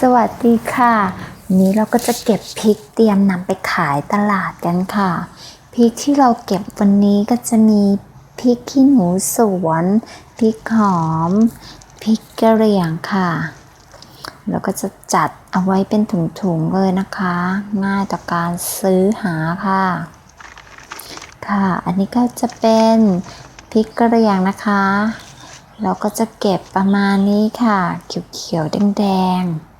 สวัสดีค่ะวันนี้เราก็จะเก็บพริกเตรียมนำไปขายตลาดกันค่ะ พริกที่เราเก็บวันนี้ก็จะมีพริกขี้หนูสวน พริกหอม พริกกระเหรี่ยงค่ะแล้วก็จะจัดเอาไว้เป็นถุงๆเลยนะคะ ง่ายต่อการซื้อหาค่ะ ค่ะ อันนี้ก็จะเป็นพริกกระเหรี่ยงนะคะเราก็จะเก็บประมาณนี้ค่ะ เขียวๆ แดงๆ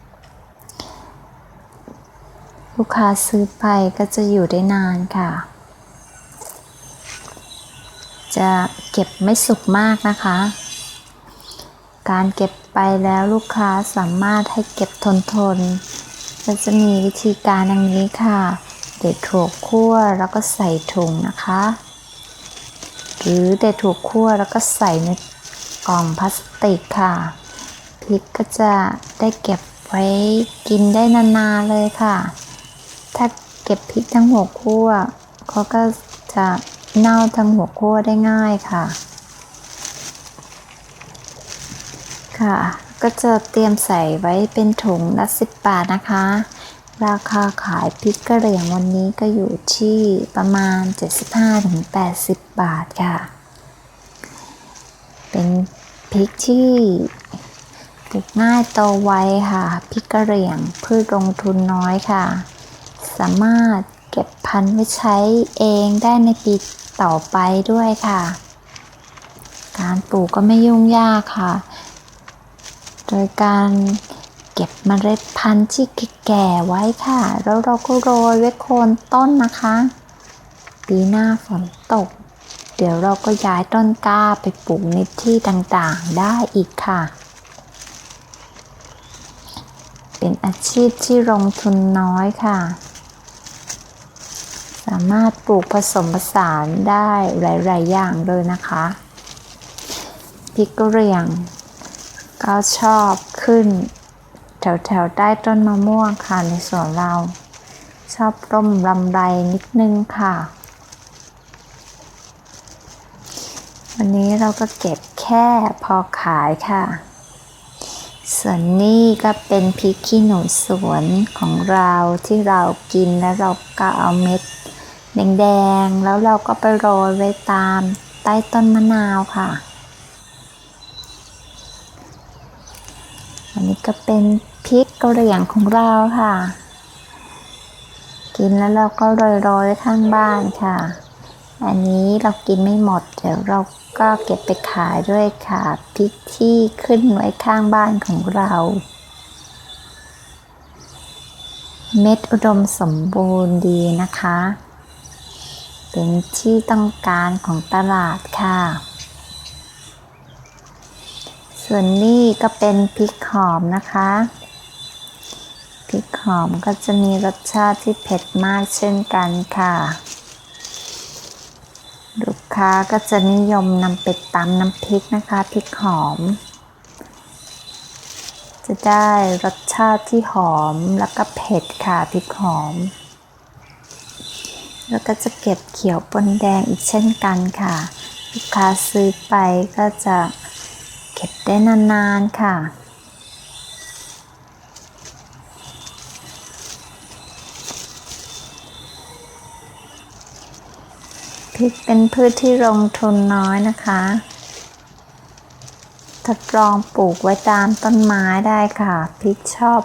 ลูกค้าซื้อไปก็จะอยู่ได้นานค่ะ จะเก็บไม่สุกมากนะคะ การเก็บไปแล้วลูกค้าสามารถให้เก็บทนทนก็จะมีวิธีการดังนี้ค่ะ เด็ดถั่วคั่วแล้วก็ใส่ถุงนะคะ หรือเด็ดถั่วคั่วแล้วก็ใส่ในกล่องพลาสติกค่ะพริกก็จะได้เก็บไว้กินได้นานๆเลยค่ะ ถ้าเก็บพริกทั้งหัวคั่วเขาก็จะเน่าทั้งหัวคั่วได้ง่ายค่ะ ค่ะ ก็จะเตรียมใส่ไว้เป็นถุงละสิบบาทนะคะ ราคาขายพริกกระเหรี่ยงวันนี้ก็อยู่ที่ประมาณ 75-80 บาทค่ะ เป็นพริกที่ปลูกง่ายโตไวค่ะพริกกระเหรี่ยงพืชลงทุนน้อยค่ะ สามารถเก็บพันธุ์ไว้ใช้เองได้ในปีต่อไปด้วยค่ะ การปลูกก็ไม่ยุ่งยากค่ะ โดยการเก็บเมล็ดพันธุ์ที่แก่ๆไว้ค่ะ แล้วเราก็โรยไว้โคนต้นนะคะ ปีหน้าฝนตก เดี๋ยวเราก็ย้ายต้นกล้าไปปลูกในที่ต่างๆได้อีกค่ะ เป็นอาชีพที่ลงทุนน้อยค่ะ สามารถปลูกผสมผสานได้หลาย ๆ อย่างเลยนะคะพริกกระเหรี่ยง ก็ชอบขึ้น แถว ๆ ใต้ต้นมะม่วงค่ะในสวนเรา ชอบร่มลำไรนิดนึงค่ะ วันนี้เราก็เก็บแค่พอขายค่ะ ส่วนนี้ก็เป็นพริกขี้หนูสวนของเราที่เรากินแล้วเราก็เอาเม็ด แดงๆ แล้วเราก็ไปโรยไว้ตามใต้ต้นมะนาวค่ะ อันนี้ก็เป็นพริกกระเหรี่ยงของเราค่ะ กินแล้วเราก็โรยๆไว้ข้างบ้านค่ะ อันนี้เรากินไม่หมด เดี๋ยวเราก็เก็บไปขายด้วยค่ะพริกที่ขึ้นไว้ข้างบ้านของเรา เม็ดอุดมสมบูรณ์ดีนะคะ เป็นที่ต้องการของตลาดค่ะ ส่วนนี้ก็เป็นพริกหอมนะคะ พริกหอมก็จะมีรสชาติที่เผ็ดมากเช่นกันค่ะ ลูกค้าก็จะนิยมนำไปตำน้ำพริกนะคะพริกหอม จะได้รสชาติที่หอมแล้วก็เผ็ดค่ะพริกหอม แล้วก็จะเก็บเขียวปนแดงอีกเช่นกันค่ะ ลูกค้าซื้อไปก็จะเก็บได้นานๆค่ะพริกเป็นพืชที่ลงทุนน้อยนะคะทดลองปลูกไว้ตามต้นไม้ได้ค่ะพริกชอบ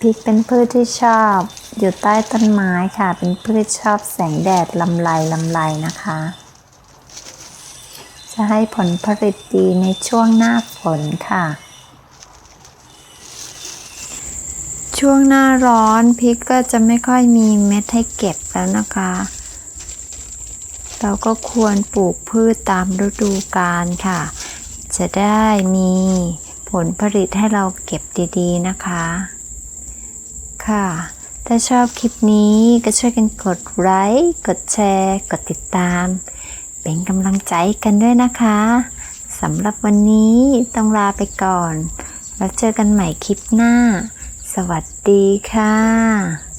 พริกเป็นพืชที่ชอบ อยู่ใต้ต้นไม้ค่ะ เป็นพืชชอบแสงแดดลำไรลำไรนะคะ จะให้ผลผลิตดีในช่วงหน้าฝนค่ะ ช่วงหน้าร้อนพริกก็จะไม่ค่อยมีเม็ดให้เก็บแล้วนะคะ เราก็ควรปลูกพืชตามฤดูกาลค่ะ จะได้มีผลผลิตให้เราเก็บดีๆนะคะ ค่ะ ถ้าชอบคลิปนี้ก็ช่วยกันกดไลค์กดแชร์ กดติดตาม เป็นกำลังใจกันด้วยนะคะสำหรับวันนี้ต้องลาไปก่อน แล้วเจอกันใหม่คลิปหน้า สวัสดีค่ะ